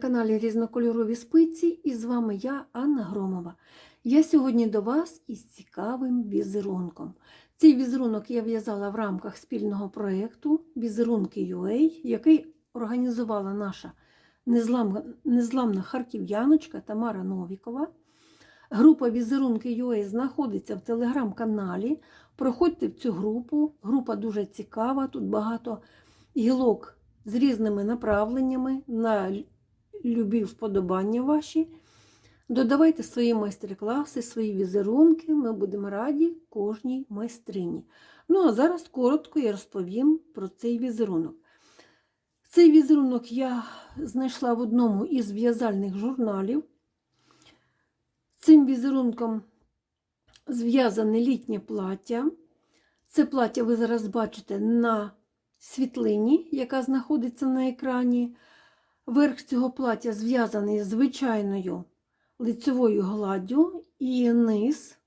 каналі Різнокольорові спиці і з вами я, Анна Громова. Я сьогодні до вас із цікавим візерунком. Цей візерунок я в'язала в рамках спільного проєкту Візерунки UA, який організувала наша незламна, незламна харків'яночка Тамара Новікова. Група Візерунки UA знаходиться в телеграм-каналі. Проходьте в цю групу. Група дуже цікава, тут багато гілок з різними направленнями на любі вподобання ваші. Додавайте свої майстер-класи, свої візерунки. Ми будемо раді кожній майстрині. Ну, а зараз коротко я розповім про цей візерунок. Цей візерунок я знайшла в одному із в'язальних журналів. Цим візерунком зв'язане літнє плаття. Це плаття ви зараз бачите на світлині, яка знаходиться на екрані. Верх цього плаття зв'язаний з звичайною лицевою гладдю і низ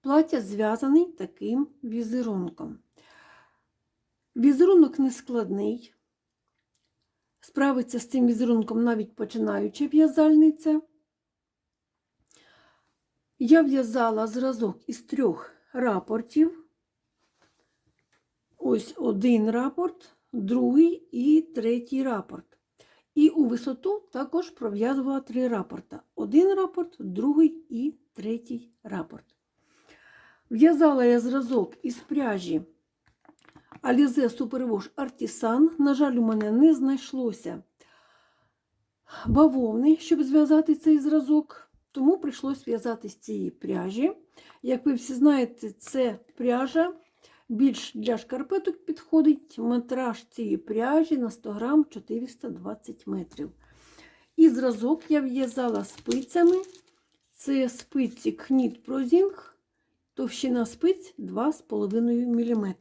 плаття зв'язаний таким візерунком. Візерунок не складний. Справиться з цим візерунком навіть починаюча в'язальниця. Я в'язала зразок із трьох рапортів. Ось один рапорт, другий і третій рапорт. І у висоту також пров'язувала три рапорта. Один рапорт, другий і третій рапорт. В'язала я зразок із пряжі Alize Superwash Artisan. На жаль, у мене не знайшлося бавовни, щоб зв'язати цей зразок, тому прийшлось в'язати з цієї пряжі. Як ви всі знаєте, це пряжа більш для шкарпеток підходить метраж цієї пряжі на 100 грам 420 метрів. І зразок я в'язала спицями. Це спиці Кніт Прозінг, товщина спиць 2,5 мм.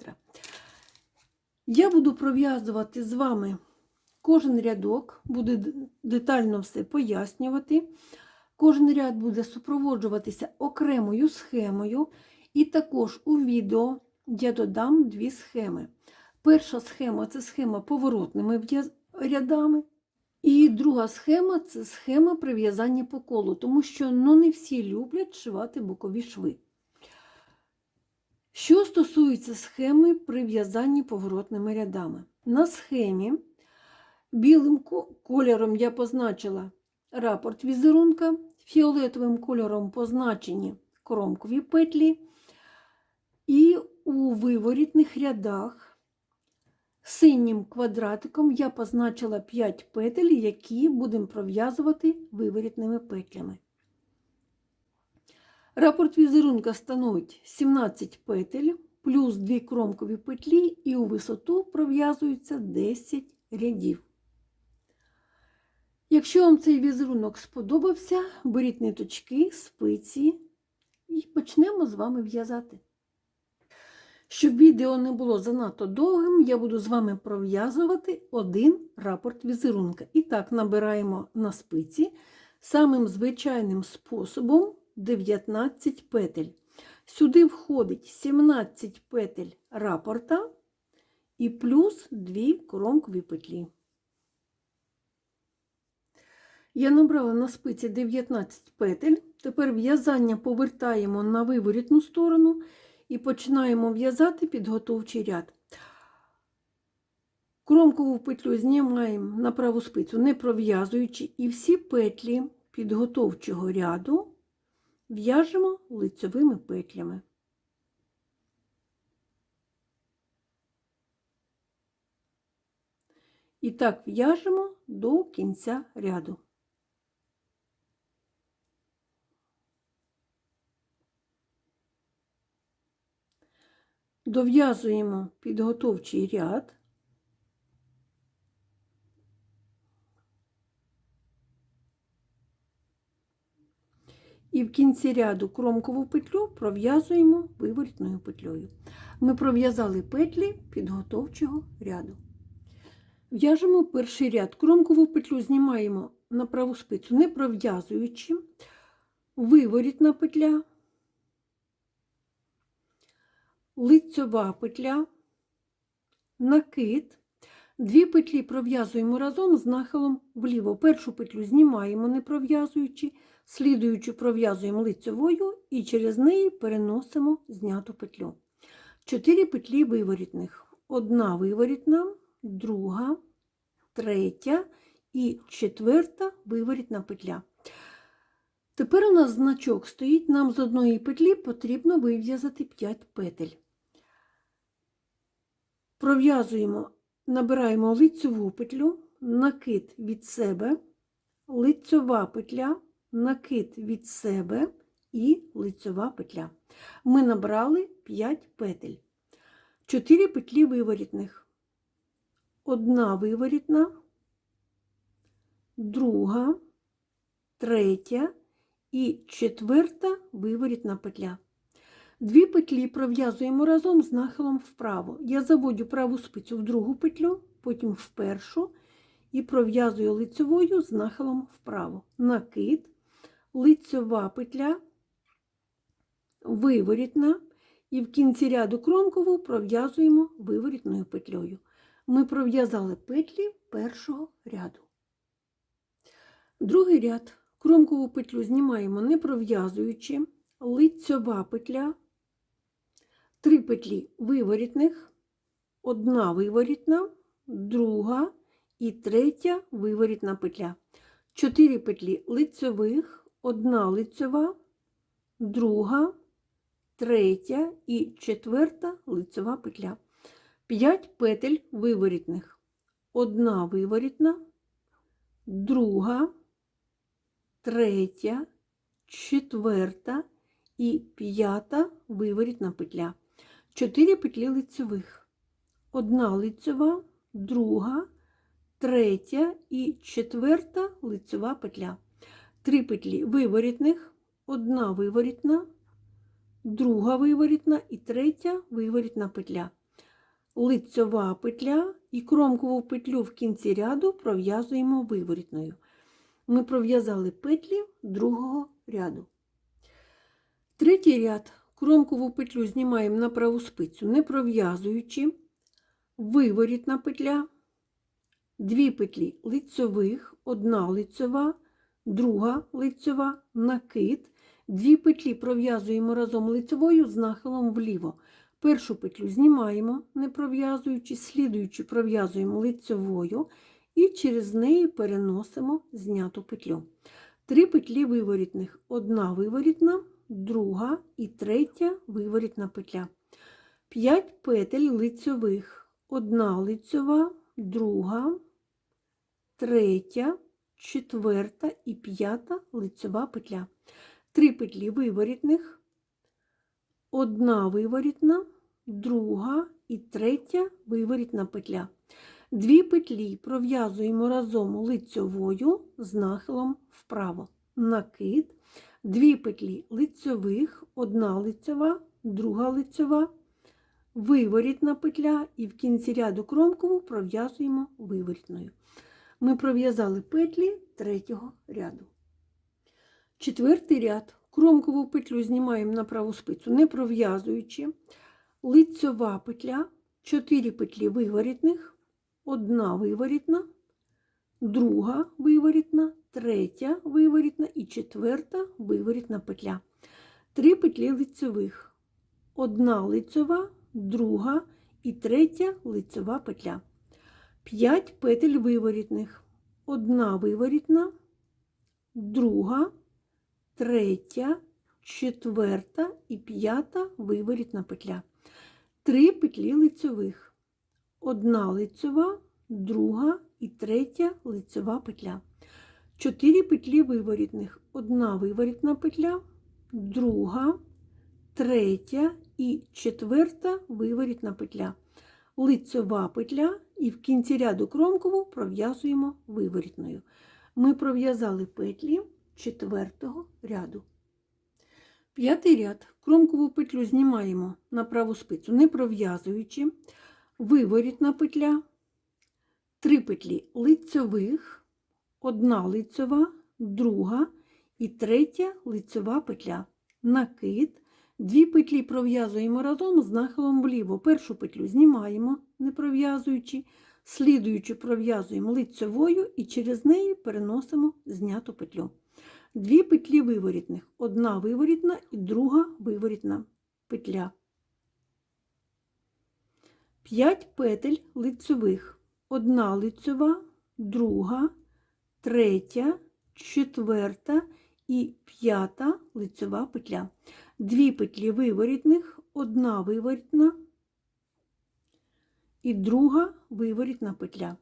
Я буду пров'язувати з вами кожен рядок, буду детально все пояснювати. Кожен ряд буде супроводжуватися окремою схемою, і також у відео я додам дві схеми. Перша схема це схема поворотними рядами. І друга схема це схема прив'язання по колу, тому що ну, не всі люблять шивати бокові шви. Що стосується схеми прив'язання поворотними рядами. На схемі білим кольором я позначила рапорт візерунка, фіолетовим кольором позначені кромкові петлі. І у виворітних рядах синім квадратиком я позначила 5 петель, які будемо пров'язувати виворітними петлями. Рапорт візерунка становить 17 петель плюс 2 кромкові петлі, і у висоту пров'язується 10 рядів. Якщо вам цей візерунок сподобався, беріть ниточки, спиці і почнемо з вами в'язати. Щоб відео не було занадто довгим, я буду з вами пров'язувати один рапорт візерунка. І так, набираємо на спиці самим звичайним способом 19 петель. Сюди входить 17 петель рапорта і плюс 2 кромкові петлі. Я набрала на спиці 19 петель. Тепер в'язання повертаємо на виворітну сторону і починаємо в'язати підготовчий ряд. Кромкову петлю знімаємо на праву спицю, не пров'язуючи, і всі петлі підготовчого ряду в'яжемо лицьовими петлями. І так в'яжемо до кінця ряду. Дов'язуємо підготовчий ряд. І в кінці ряду кромкову петлю пров'язуємо виворітною петлею. Ми пров'язали петлі підготовчого ряду. В'яжемо перший ряд. Кромкову петлю знімаємо на праву спицю, не пров'язуючи, виворітна петля, лицьова петля, накид. Дві петлі пров'язуємо разом з нахилом вліво. Першу петлю знімаємо, не пров'язуючи, слідуючу пров'язуємо лицьовою і через неї переносимо зняту петлю. Чотири петлі виворітних. Одна виворітна, друга, третя і четверта виворітна петля. Тепер у нас значок стоїть, нам з одної петлі потрібно вив'язати 5 петель. Пров'язуємо, набираємо лицьову петлю, накид від себе, лицьова петля, накид від себе і лицьова петля. Ми набрали 5 петель. 4 петлі виворітних. Одна виворітна, друга, третя і четверта виворітна петля. Дві петлі пров'язуємо разом з нахилом вправо. Я заводю праву спицю в другу петлю, потім в першу і пров'язую лицьовою з нахилом вправо. Накид, лицьова петля, виворітна, і в кінці ряду кромкову пров'язуємо виворітною петлею. Ми пров'язали петлі першого ряду. Другий ряд. Кромкову петлю знімаємо не пров'язуючи, лицьова петля, три петлі виворітних, одна виворітна, друга і третя виворітна петля. Чотири петлі лицьових, одна лицьова, друга, третя і четверта лицьова петля. П'ять петель виворітних, одна виворітна, друга, третя, четверта і п'ята виворітна петля. Чотири петлі лицьових. Одна лицьова, друга, третя і четверта лицьова петля. Три петлі виворітних, одна виворітна, друга виворітна і третя виворітна петля. Лицьова петля і кромкову петлю в кінці ряду пров'язуємо виворітною ми пров'язали петлі другого ряду. Третій ряд кромкову петлю знімаємо на праву спицю, не пров'язуючи, виворітна петля, дві петлі лицьових, одна лицьова, друга лицьова, накид, дві петлі пров'язуємо разом лицьовою з нахилом вліво. Першу петлю знімаємо, не пров'язуючи, слідуючу пров'язуємо лицьовою і через неї переносимо зняту петлю. Три петлі виворітних. Одна виворітна, друга і третя виворітна петля. П'ять петель лицьових. Одна лицьова, друга, третя, четверта і п'ята лицьова петля. Три петлі виворітних, одна виворітна, друга і третя виворітна петля. Дві петлі пров'язуємо разом лицьовою з нахилом вправо. Накид, дві петлі лицьових, одна лицьова, друга лицьова, виворітна петля і в кінці ряду кромкову пров'язуємо виворітною. Ми пров'язали петлі третього ряду. Четвертий ряд. Кромкову петлю знімаємо на праву спицю, не пров'язуючи, лицьова петля, 4 петлі виворітних, одна виворітна, друга виворітна, третя виворітна і четверта виворітна петля. Три петлі лицьових. Одна лицьова, друга і третя лицьова петля. П'ять петель виворітних. Одна виворітна, друга, третя, четверта і п'ята виворітна петля. Три петлі лицьових одна лицьова, друга і третя лицьова петля. Чотири петлі виворітних. Одна виворітна петля, друга, третя і четверта виворітна петля. Лицьова петля і в кінці ряду кромкову пров'язуємо виворітною. Ми пров'язали петлі четвертого ряду. П'ятий ряд кромкову петлю знімаємо на праву спицю, не пров'язуючи виворітна петля, три петлі лицьових, одна лицьова, друга і третя лицьова петля, накид, дві петлі пров'язуємо разом з нахилом вліво. Першу петлю знімаємо, не пров'язуючи, слідуючи пров'язуємо лицьовою і через неї переносимо зняту петлю. Дві петлі виворітних, одна виворітна і друга виворітна петля. 5 петель лицьових, одна лицьова, друга, третя, четверта і п'ята лицьова петля. Дві петлі виворітних, одна виворітна і друга виворітна петля.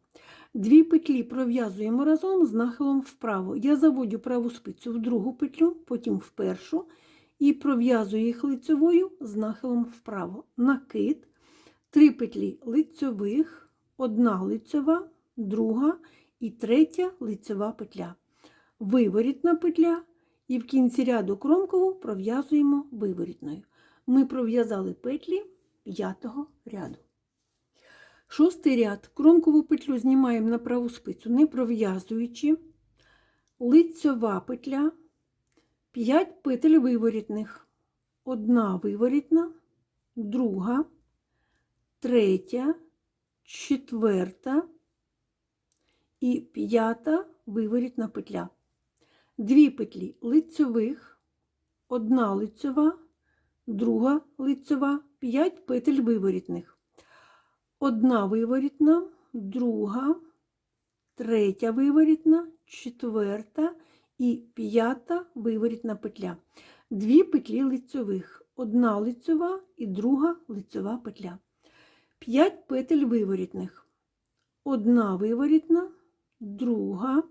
Дві петлі пров'язуємо разом з нахилом вправо. Я заводю праву спицю в другу петлю, потім в першу і пров'язую їх лицьовою з нахилом вправо. Накид, три петлі лицьових, одна лицьова, друга і третя лицьова петля. Виворітна петля і в кінці ряду кромкову пров'язуємо виворітною. Ми пров'язали петлі п'ятого ряду. Шостий ряд. Кромкову петлю знімаємо на праву спицю, не пров'язуючи. Лицьова петля, 5 петель виворітних. Одна виворітна, друга, третя, четверта і п'ята виворітна петля. Дві петлі лицьових, одна лицьова, друга лицьова, 5 петель виворітних. Одна виворітна, друга, третя виворітна, четверта і п'ята виворітна петля. Дві петлі лицьових, одна лицьова і друга лицьова петля. П'ять петель виворітних. Одна виворітна, друга,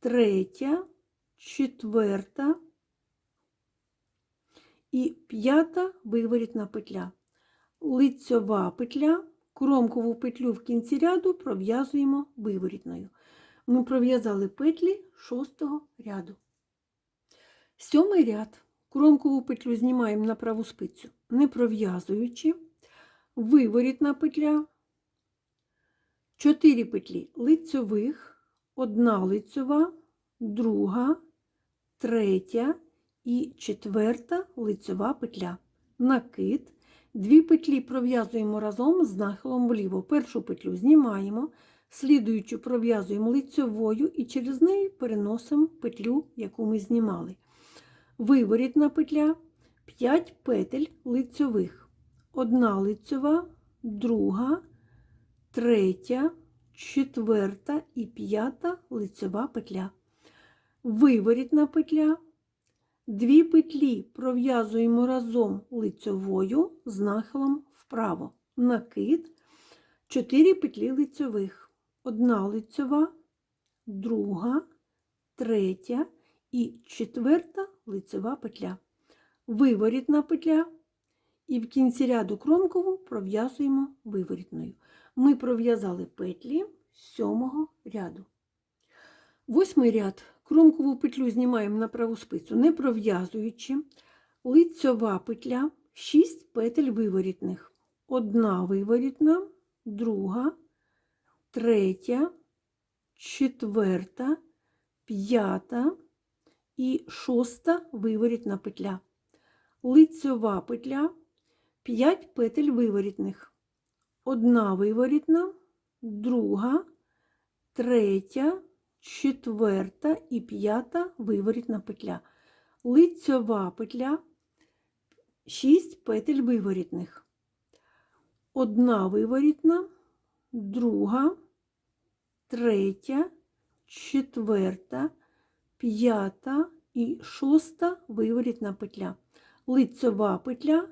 третя, четверта. І п'ята виворітна петля. Лицьова петля, кромкову петлю в кінці ряду пров'язуємо виворітною. Ми пров'язали петлі шостого ряду. Сьомий ряд. Кромкову петлю знімаємо на праву спицю, не пров'язуючи, виворітна петля, 4 петлі лицьових, одна лицьова, друга, третя і четверта лицьова петля. Накид, Дві петлі пров'язуємо разом з нахилом вліво. Першу петлю знімаємо, слідуючу пров'язуємо лицьовою і через неї переносимо петлю, яку ми знімали. Виворітна петля 5 петель лицьових. Одна лицьова, друга, третя, четверта і п'ята лицьова петля. Виворітна петля Дві петлі пров'язуємо разом лицьовою з нахилом вправо. Накид, 4 петлі лицьових. Одна лицьова, друга, третя і четверта лицьова петля. Виворітна петля. І в кінці ряду кромкову пров'язуємо виворітною. Ми пров'язали петлі сьомого ряду. Восьмий ряд Кромкову петлю знімаємо на праву спицю, не пров'язуючи, лицьова петля, 6 петель виворітних. Одна виворітна, друга, третя, четверта, п'ята і шоста виворітна петля. Лицьова петля, 5 петель виворітних. Одна виворітна, друга, третя, четверта і п'ята виворітна петля. Лицьова петля, 6 петель виворітних. Одна виворітна, друга, третя, четверта, п'ята і шоста виворітна петля. Лицьова петля,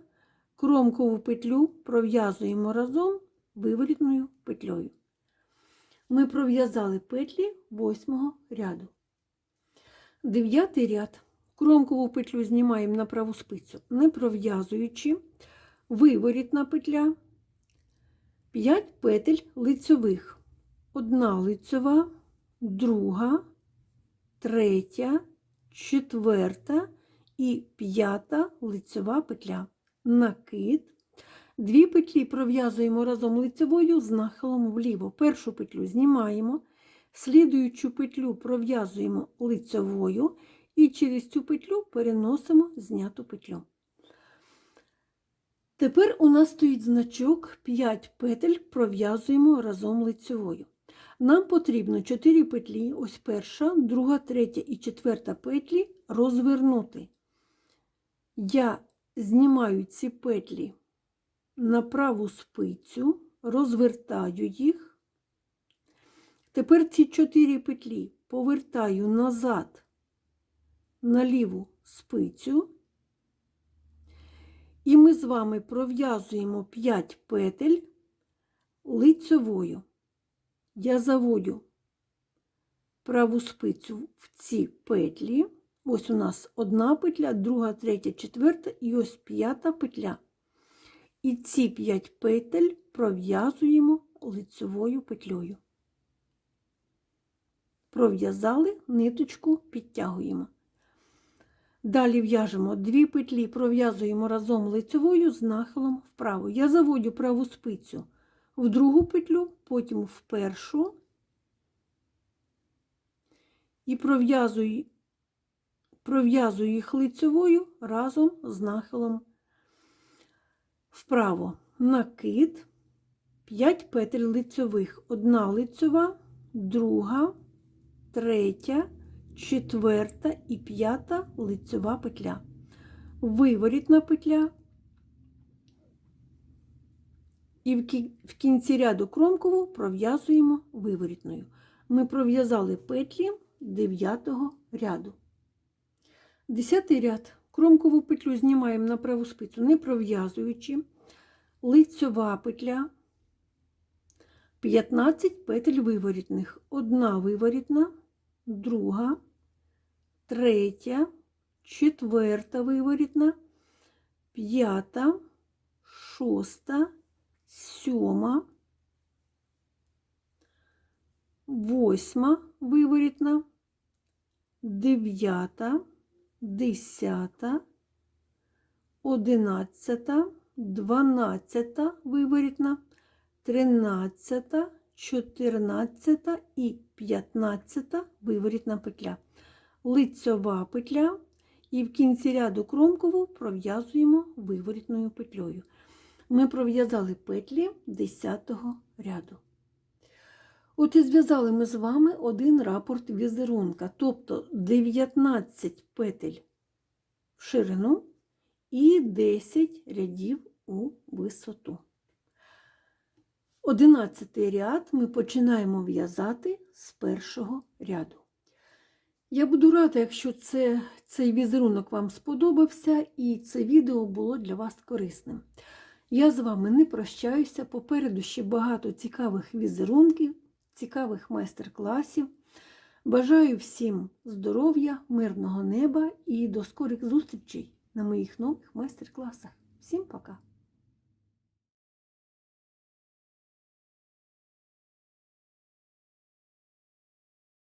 кромкову петлю пров'язуємо разом виворітною петлею ми пров'язали петлі восьмого ряду. Дев'ятий ряд. Кромкову петлю знімаємо на праву спицю, не пров'язуючи, виворітна петля, 5 петель лицьових. Одна лицьова, друга, третя, четверта і п'ята лицьова петля. Накид, Дві петлі пров'язуємо разом лицевою з нахилом вліво. Першу петлю знімаємо, слідуючу петлю пров'язуємо лицевою і через цю петлю переносимо зняту петлю. Тепер у нас стоїть значок 5 петель пров'язуємо разом лицьовою. Нам потрібно 4 петлі, ось перша, друга, третя і четверта петлі розвернути. Я знімаю ці петлі на праву спицю, розвертаю їх. Тепер ці 4 петлі повертаю назад на ліву спицю. І ми з вами пров'язуємо 5 петель лицьовою. Я заводю праву спицю в ці петлі. Ось у нас одна петля, друга, третя, четверта і ось п'ята петля. І ці 5 петель пров'язуємо лицьовою петлею. Пров'язали, ниточку підтягуємо. Далі в'яжемо дві петлі, пров'язуємо разом лицевою з нахилом вправо. Я заводю праву спицю в другу петлю, потім в першу і пров'язую пров'язую їх лицевою разом з нахилом вправо. Накид, 5 петель лицьових, одна лицьова, друга, третя четверта і п'ята лицьова петля. Виворітна петля. І в кінці ряду кромкову пров'язуємо виворітною. Ми пров'язали петлі 9 ряду. 10 ряд кромкову петлю знімаємо на праву спицю, не пров'язуючи, лицьова петля, 15 петель виворітних, одна виворітна, друга, третя, четверта виворітна, п'ята, шоста, сьома, восьма виворітна, дев'ята, десята, одинадцята, дванадцята. Виворітна, тринадцята, 14 і 15 виворітна петля, лицьова петля, і в кінці ряду кромкову пров'язуємо виворітною петлею. Ми пров'язали петлі 10 ряду. От і зв'язали ми з вами один рапорт візерунка, тобто 19 петель в ширину і 10 рядів у висоту. Одинадцятий ряд ми починаємо в'язати з першого ряду. Я буду рада, якщо це, цей візерунок вам сподобався і це відео було для вас корисним. Я з вами не прощаюся, попереду ще багато цікавих візерунків, цікавих майстер-класів. Бажаю всім здоров'я, мирного неба і до скорих зустрічей на моїх нових майстер-класах. Всім пока!